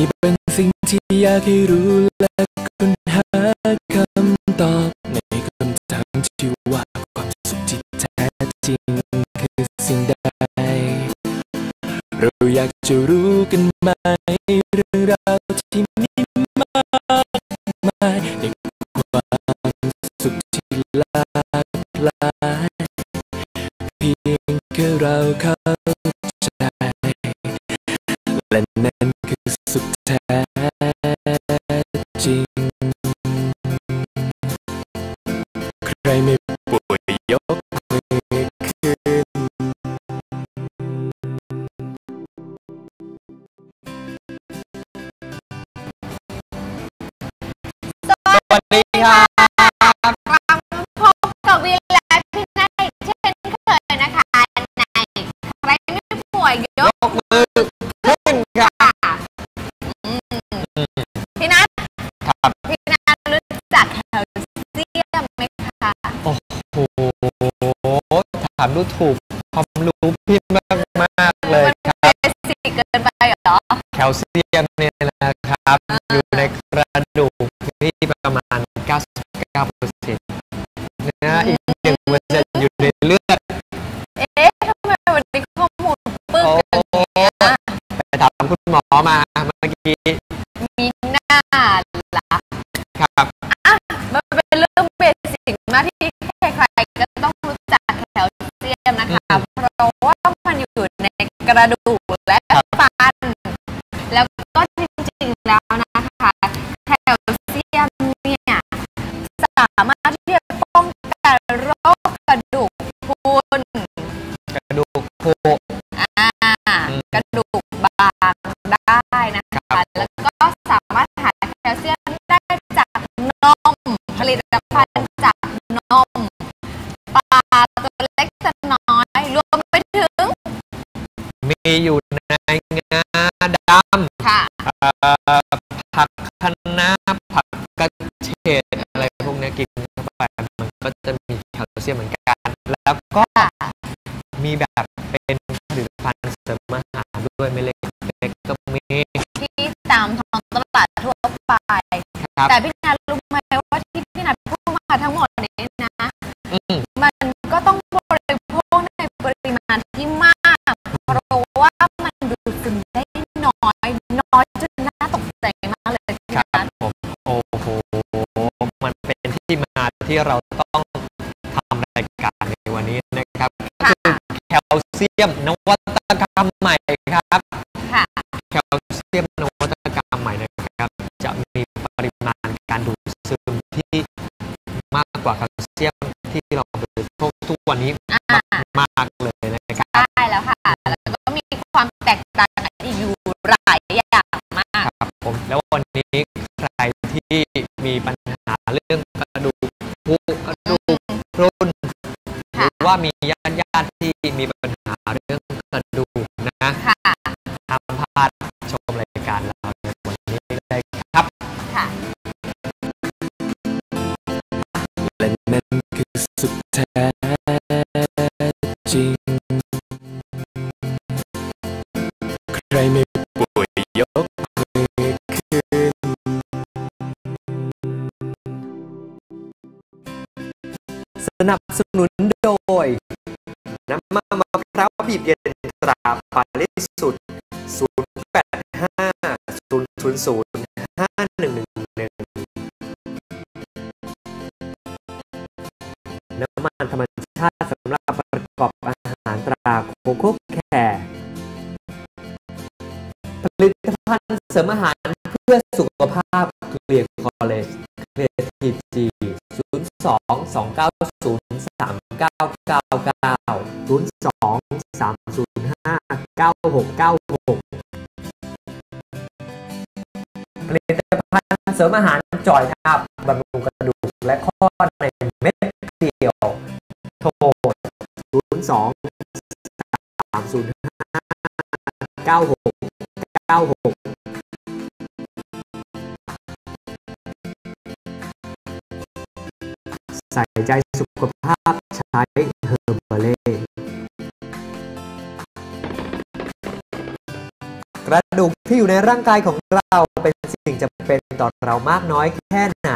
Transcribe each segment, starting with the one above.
มีบางสิ่งที่อยากให้รู้และค้นหาคำตอบในคำถามที่ว่าความสุขที่แท้จริงคือสิ่งใด เราอยากจะรู้กันไหมเรื่องราวที่มีมากมายในความสุขที่หลากหลายเพียงแค่เราเข้า ยยยกกมือขึ้นครับค่ะอืมพี่นัทครับพี่นัทรู้จักแคลเซียมไหมคะโอ้โหถามดูถูกความรู้พี่มากมากๆเลยคมัรับนเบสิกเกินไปเหรอแคลเซียมเนี่ยนะครับ อยู่ในกระดูกที่ประมาณ 99เปอร์เซ็น คุณหมอมาเมื่อกี้ มีหน้าล่ะครับอะมันเป็นเรื่องเบสิกมากที่ใครๆก็ต้องรู้จักแคลเซียมนะคะ เพราะว่ามันอยู่ในกระดูก มีอยู่ในงาดำค่ะเอ่อผักคะน้าผักกระเฉดอะไรพวกเนี้ยกินเข้าไปมันก็จะมีแคลเซียมเหมือนกัน แล้วก็ค่ะมีแบบเป็นผลิตภัณฑ์เสริมอาหารด้วยไม่เล็กเล็กก็มีที่ตามท้องตลาดทั่วไปครับแต่พี่ ที่เราต้องทำรายการในวันนี้นะครับค่ะแคลเซียมนวัตกรรมใหม่ครับค่ะแคลเซียมนวัตกรรมใหม่นะครับ จะมีปริมาณการดูดซึมที่มากกว่าแคลเซียมที่เราบริโภคทุกวันนี้อ่ามากเลยนะครับได้แล้วค่ะแล้วก็มีความแตกต่างกันอีกอยู่หลายอย่างมากครับผมแล้ววันนี้ใครที่มีปัญหาเรื่อง มีญาติญาติที่มีปัญหาเรื่องกระดูกนะค่ะห้ามพลาดชมรายการเราในวันนี้เลยครับค่ะและนั่นคือสุขแท้จริง ใครไม่ป่วยยกมือขึ้น สนับสนุนโด ย น้ำมันมะพร้าวบีบเย็นตราปาริสุทธิ์085 000 5111 น้ำมันธรรมชาติสำหรับประกอบอาหารตราโคโค่แคร์ผลิตภัณฑ์เสริมอาหารเพื่อสุขภาพเกลียคอเลสเกลียทีจี 0 2 3 9 9 9 0 2 3 0 5 9 6 9 6ผลิตภัณฑ์เสริมอาหารจ่อยครับบำรุงกระดูกและข้อในเม็ดเดียว โทร 0 2 305 9696 ใส่ใจสุขภาพใช้เฮอร์เบเล่กระดูกที่อยู่ในร่างกายของเราเป็นสิ่งจำเป็นต่อเรามากน้อยแค่ไหน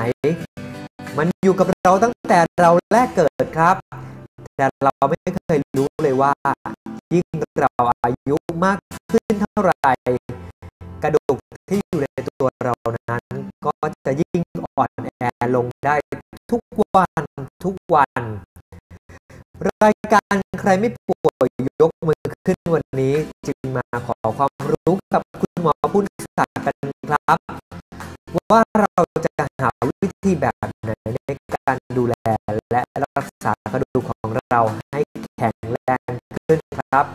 มันอยู่กับเราตั้งแต่เราแรกเกิดครับ แต่เราไม่เคยรู้เลยว่า ยิ่งเราอายุมากขึ้นเท่าไหร่ กระดูกที่อยู่ในตัวเรานั้น ก็จะยิ่ง ลงได้ทุกวันทุกวัน รายการใครไม่ป่วยยกมือขึ้นวันนี้จึงมาขอความรู้กับคุณหมอผู้ศึกษากันครับ ว่าเราจะหาวิธีแบบไหนในการดูแลและรักษากระดูกของเราให้แข็งแรงขึ้นครับ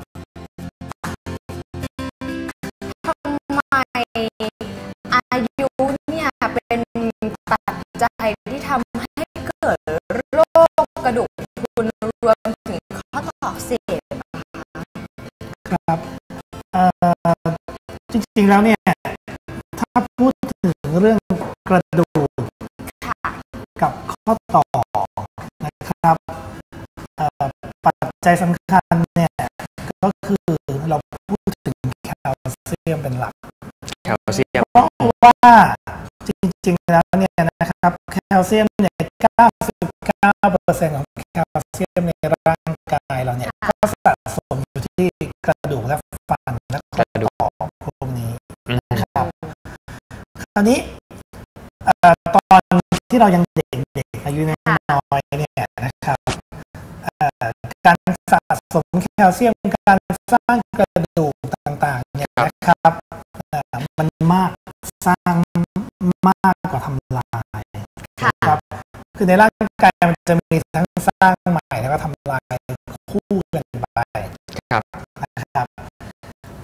จริงๆแล้วเนี่ย ถ้าพูดถึงเรื่องกระดูกค่ะกับข้อต่อนะครับเอ่อปัจจัยสำคัญเนี่ย ก็คือเราพูดถึงแคลเซียมเป็นหลักแคลเซียมเพราะว่าจริงๆแล้วเนี่ยนะครับ แคลเซียมเนี่ย 99%ของแคลเซียมในร่างกายเราเนี่ย ก็สะสมอยู่ที่กระดูกและฟัน ราวนี้เอ่อตอนที่เรายังเด็กๆอายุน้อยๆเนี่ยนะครับเอ่อการสะสมแคลเซียมการสร้างกระดูกต่างๆเนี่ยนะครับเอ่อมันมากสร้างมากกว่าทำลายค่ะครับคือในร่างกายมันจะมีทั้งสร้างใหม่แล้วก็ทำลายคู่กันไปครับนะครับ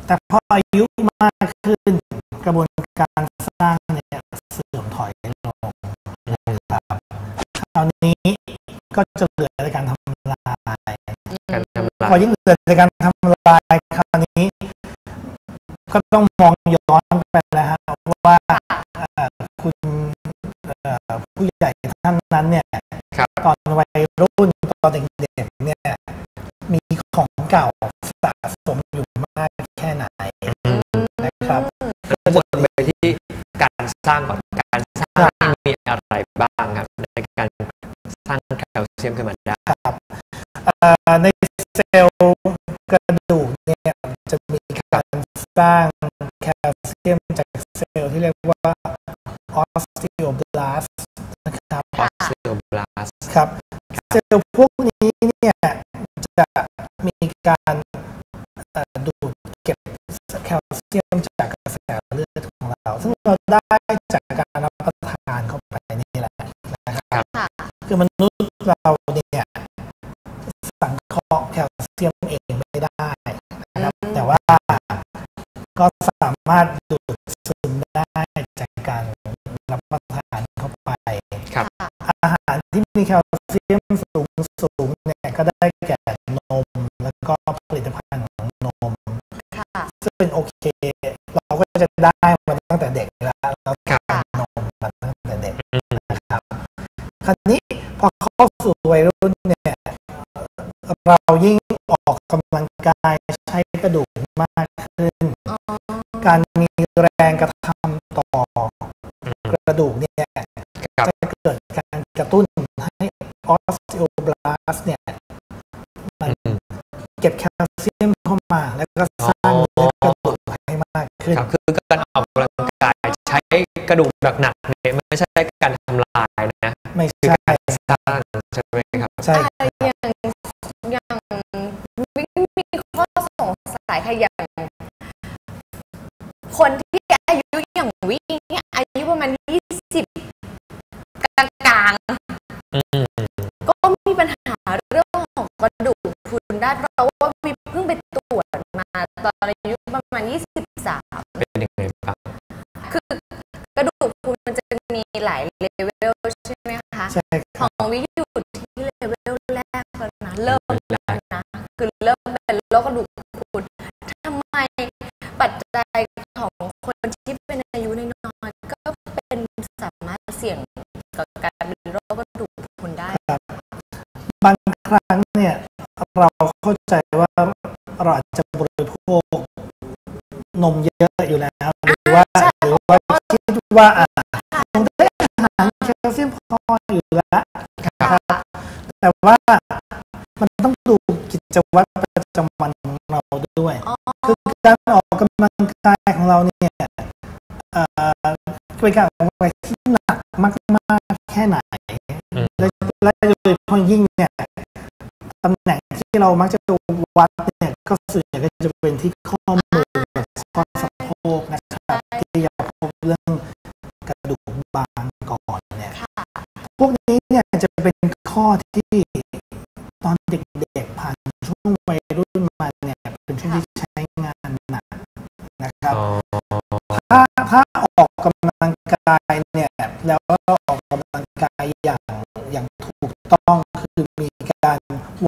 แต่พออายุมากขึ้นกระบวนการสร้าง นี้ก็จะเหลือในการทำลายการทำลาพอยิ่งเหลือในการทำลายคราวนี้ ก็ต้องมองย้อนไปแล้วฮะว่าคุณผู้ใหญ่ท่านนั้นเนี่ยตอนวัยรุ่นตอนเด็กๆเนี่ย มีของเก่าสะสมอยู่มากแค่ไหนนะครับวนไปที่การสร้างก่อน ร้างแคลเซียมขึ้นมาได้ครับเอ่อในเซลล์กระดูกเนี่ยจะมีการสร้างแคลเซียมจากเซลล์ที่เรียกว่าออสติโอบลาสนะครับออสเซโลบลาสครับเซลล์พวกนี้เนี่ยจะมีการเอ่อดูดเก็บแคลเซียมจากกระแสเลือดของเรา ซึ่งเราได้จาก ค่ะคือมนุษย์เราเนี่ยสังเคราะห์แคลเซียมเองไม่ได้นะครับ แต่ว่าก็สามารถดูดซึมได้จากการรับประทานเข้าไปครับ อาหารที่มีแคลเซียมสูงสูงเนี่ยก็ได้แก่นมแล้วก็ผลิตภัณฑ์ของนมค่ะซึ่งโอเค เราก็จะได้มาตั้งแต่เด็กแล้วเรา พอเข้าสู่วัยรุ่นเนี่ยเรายิ่งออกกำลังกายใช้กระดูกมากขึ้นอ๋อการมีแรงกระทำต่อกระดูกเนี่ยครับจะเกิดการกระตุ้นให้ออสติโอบลาสเนี่ยมันอืมเก็บแคลเซียมเข้ามาแล้วก็สร้างเนื้อกระดูกให้มากขึ้นครับคือการออกกำลังกายใช้กระดูกหนักๆเนี่ยไม่ใช่การทำลายนะไม่คือใช่การ สร้างใช่ไหมครับใช่อะอย่างอย่างวิ่งมีข้อสงสัยค่ะอย่างคนที่อายุอย่างวิ่งเนี่ยอายุประมาณยี่สิบกลางอืมๆก็มีปัญหาเรื่องของกระดูกพรุนได้เพราะว่ามีเพิ่งไปตรวจมาตอนอายุประมาณยี่สิบสามเป็นยังไงบ้างคือกระดูกพรุนมันจะมีหลายเลเวลใช่ไหมคะ ใช่ค ข รั อบ งวิอยู่ที่เลเวลแรกแล้วนะ เริ่มแล้วนะ คือเริ่มเป็นโรคกระดูกพรุนทำไมปัจจัยของคนที่เป็นอายุน้อยก็เป็นสามารถเสี่ยงกับการเป็นโรคกระดูกพรุนได้บางครั้งเนี่ยเราเข้าใจว่าเราอาจจะบริโภคนมเยอะอยู่แล้ว่าอะคงได้อาหารแคลเซียมพออยู่แล้วครับแต่ว่ามันต้องดูกิจวัตร เป็นการออกกำลังกายที่หนักมากๆแค่ไหนอืมและและโดยเฉพาะยิ่งเนี่ยตำแหน่งที่เรามักจะวัดเนี่ยก็ส่วนใหญ่ก็จะเป็นที่ข้อมือกับข้อสะโพกนะครับที่จะพบเรื่องกระดูกบางก่อนเนี่ยค่ะพวกนี้เนี่ยจะเป็นข้อที่ตอนเด็กๆผ่านช่วงวัยรุ่นมาเนี่ยเป็นช่วงที่ใช้งานหนักนะครับอ๋อถ้าถ้า ต้องคือมีการ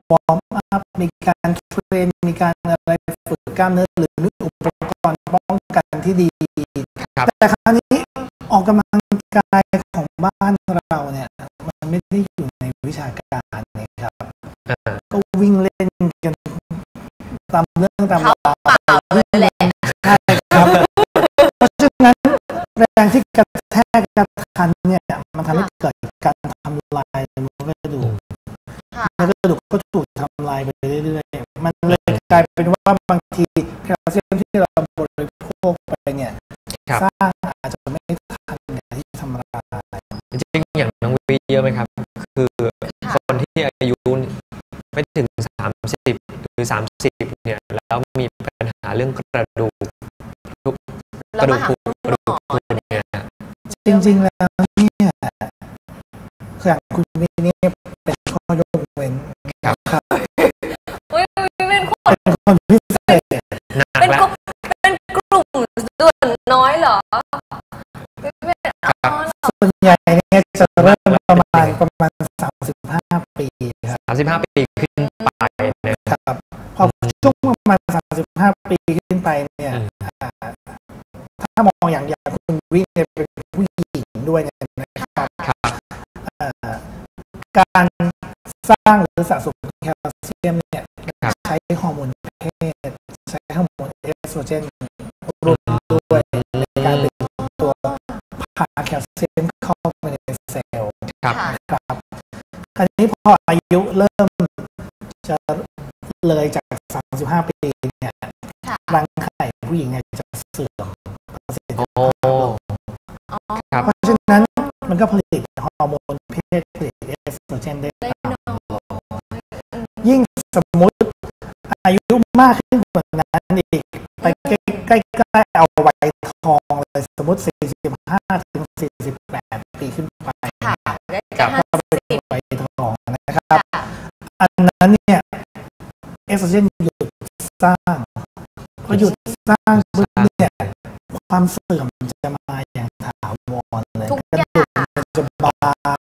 วอร์มอัพมีการเทรน มีการอะไรฝึกกล้ามเนื้อหรือมีอุปกรณ์ป้องกันที่ดีครับแต่คราวนี้ออกกำลังกายของบ้านเราเนี่ยมันไม่ได้อยู่ในวิชาการนะครับอ่าก็วิ่งเล่นกันตามเรื่องตามเท้าราวเปล่าเลยแหละใช่ครับเพราะฉะนั้นแรงที่กระแทกกระทันเนี่ย ค่ะแล้วกระดูกก็ถูกทำลายไปเรื่อยๆ มันเลยกลายเป็นว่าบางทีแคลเซียมที่เราบริโภคไปเนี่ยครับสร้างอาจจะไม่ทันอย่างที่ทำลายจริงๆอย่างน้องวีเยอะไหมครับ คือคนที่อายุไม่ถึงสามสิบหรือสามสิบเนี่ย แล้วมีปัญหาเรื่องกระดูกกแล้วระดูมากหาพรุนคุณกระดูกหมอพรุนเนี่ยจริงๆแล้วเนี่ยอย่างคุณวินี่เป็น คนเป็นคนพิเศษหนักเป็นแล้วกลุ่มเป็นกลุ่มส่วนน้อยเหรอไม่เป็นอ๋อเหรอส่วนใหญ่เนี่ยจะเริ่มประมาณประมาณสามสิบห้าปีครับสามสิบห้าปีขึ้นไปเนี่ยครับพอช่วงประมาณสามสิบห้าปีขึ้นไปเนี่ยอืม อ่าถ้ามองอย่างอย่างคุณวิเนี่ยเป็นผู้หญิงด้วยเนี่ยนะครับครับเอ่อการสร้างหรือสะสมแคลเซียมเนี่ย โมนเอสโตรเจนร่วมด้วยในการเป็นตัวพาแคลเซียมเข้าไปในเซลล์ครับค่ะครับคราวนี้พออายุเริ่มจะเลยจาก 35 ปีเนี่ยค่ะรังไข่ผู้หญิงเนี่ยจะเสื่อมประสิทธิโอ้ภาพลงอ๋อครับเพราะฉะนั้นมันก็ผลิตฮอร์โมนเพศผลิตเอสโตรเจนได้ได้ต่น้อยำยิ่งสมมุติอายุมากขึ้นกว่านั้นอีกไป ใกล้ๆใกล้ๆเอาวัยทองเลยสมมติ 45 ถึง 48 ปีขึ้นไปค่ะได้ครัจะบห้าก็เป็นสิบวัยทองนะครับค่ะอันนั้นเนี่ยเอสโตรเจนหยุดสร้างพอหยุดสร้างปุ๊บเนี่ยความเสื่อมจะมาอย่างถาวรเลยทุกกระอย่าดูกงมันจะบา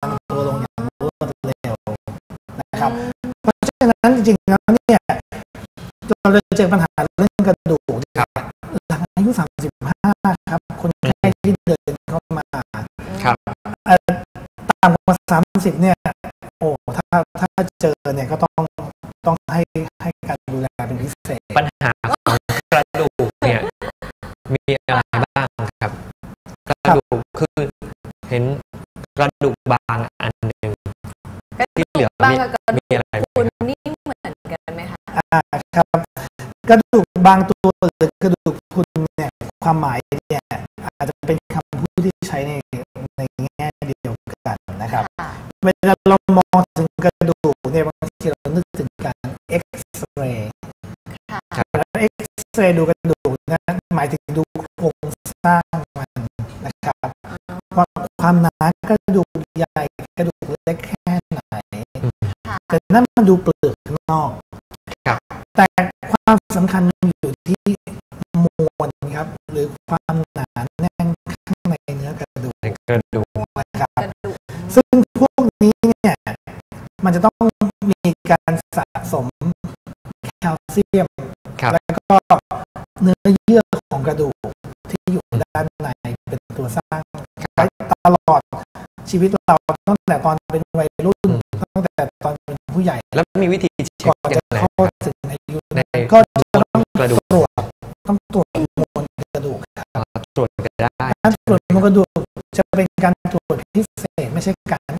งตัวลงอย่างรวดเร็วนะครับอืมเพราะฉะนั้นจริงๆแล้วเนี่ยเราจะเจอปัญหาเรื่อง ต่ำกว่า30เนี่ย โอ้ถ้าถ้าเจอเนี่ยก็ต้องต้องให้ให้การดูแลเป็นพิเศษ ปัญหาของกระดูกเนี่ยมีอะไรบ้างครับ กระดูกคือเห็นกระดูกบางอันหนึ่งกระที่ดูเหลือกบางมีกับกระดูมีกอะไรไหมคุณครับนี่เหมือนกันไหมคะอ่าครับ กระดูกบางตัวหรือกระดูกพรุนเนี่ยความหมายเนี่ยอาจจะเป็นคำ เวลาเรามองถึงกระดูกเนี่ยบางทีเรานึกถึงการเอ็กซเรย์ค่ะครับเอ็กซเรย์ดูกระดูกนะหมายถึงดูโครงสร้างมันนะครับว่าความหนากระดูกใหญ่กระดูกเล็กแค่ไหนค่ะแต่นั่นมันดูเปลือกข้างนอกครับแต่ความสำคัญมันอยู่ที่มวลครับ หรือความหนาแน่นข้างในเนื้อกระดูกในกระดูกนะครับกระดูกซึ่งพวกนี้เนี่ย มันจะต้องมีการสะสมแคลเซียมครับแล้วก็เนื้อเยื่อของกระดูกที่อยู่ด้านในเป็นตัวสร้างไว้ตลอดชีวิตเราตั้งแต่ตอนเป็นวัยรุ่นตั้งแต่ตอนเป็นผู้ใหญ่ แล้วมีวิธีเช็ก่คอนยัจะงไงเข้าครับถึงอายุในก็จะต้องกระดูกตรวจต้องตรวจมวลกระดูกครับตรวจกันได้การตรวจมวลกระดูกจะเป็นการตรวจพิเศษไม่ใช่การเอ็กซเร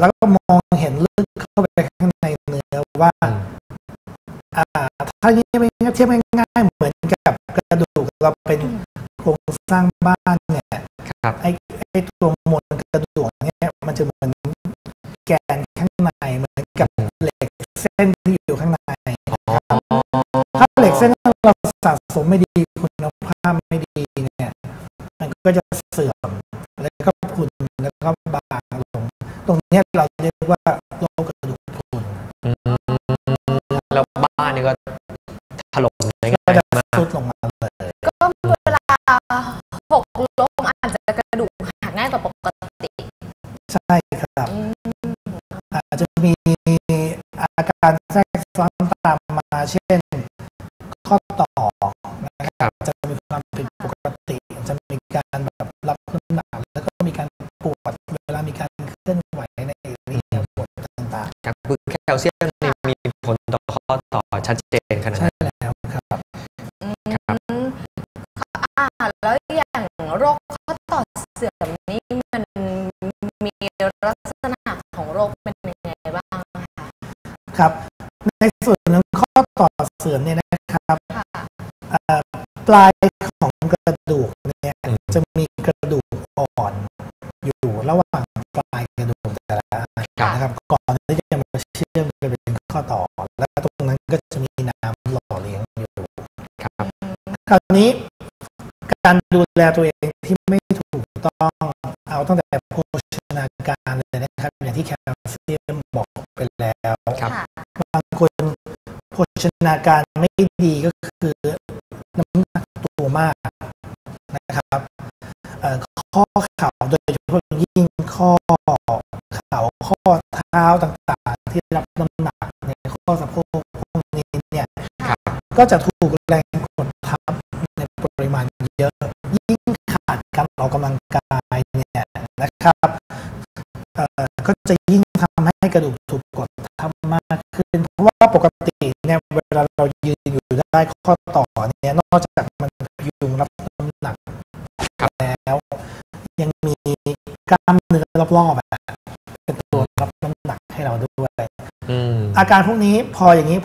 แล้วก็มองเห็นลึกเข้าไปข้างในเนื้อว่าอ่าถ้าเทียบเทียบง่ายๆเหมือนกับกระดูกเราเป็นโครงสร้างบ้านเนี่ยครับไอ้ไอ้ตัวมวลกระดูกเนี่ยมันจะเหมือนแกนข้างในเหมือนกับเหล็กเส้นที่อยู่ข้างในอ๋อถ้าเหล็กเส้นเราสะสมไม่ดีคุณภาพไม่ดีเนี่ย มันก็จะเสื่อม ตรงเนี้ยเราเรียกว่าโรคกระดูกพรุนอืมแล้วบ้านนี่ก็ถล่มง่ายก็จะมากทรุดลงมาเลยก็เวลาหกล้มอาจจะกระดูกหักง่ายกว่าปกติ ใช่ครับอืมอาจจะมีอาการแทรกซ้อนตามมาเช่น ข้อต่อนะครับจะ ครับคือแคลเซียมนี่มีผลต่อข้อต่อชัดเจนขๆนาดใช่นั้นแล้วครับอืมครับอ่าแล้วอย่างโรคข้อต่อเสื่อมนี่มันมีลักษณะของโรคเป็นยังไงบ้างคะครับ ในส่วนของข้อต่อเสื่อมเนี่ยนะครับค่ะเอ่อปลายของกระดูกเนี่ยจะมีกระดูกอ่อนอยู่ระหว่าง ก็จะมีน้ำหล่อเลี้ยงอยู่ครับคราวนี้การดูแลตัวเองที่ไม่ถูกต้องเอาตั้งแต่โภชนาการเลยนะครับ อย่างที่แคลเซียมบอกไปแล้วครับค่ะบางคนโภชนาการไม่ดีก็คือน้ำหนักตัวมากนะครับเอ่อข้อเข่าโดยเฉพาะยิ่งข้อเข่าข้อเท้าต่างๆ ที่รับน้ำหนัก ก็จะถูกแรงกดทับในปริมาณเยอะ ยิ่งขาดการออกกำลังกายเนี่ยนะครับเอ่อก็จะยิ่งทำให้กระดูกถูกกดทับมากขึ้น เพราะว่าปกติเนี่ยเวลาเรายืนอยู่ได้ข้อต่อเนี่ยนอกจากมันพยุงรับน้ำหนักแล้ว ยังมีกล้ามเนื้อรอบๆอะเป็นตัวรับน้ำหนักให้เราด้วยอืมอาการพวกนี้พออย่างนี้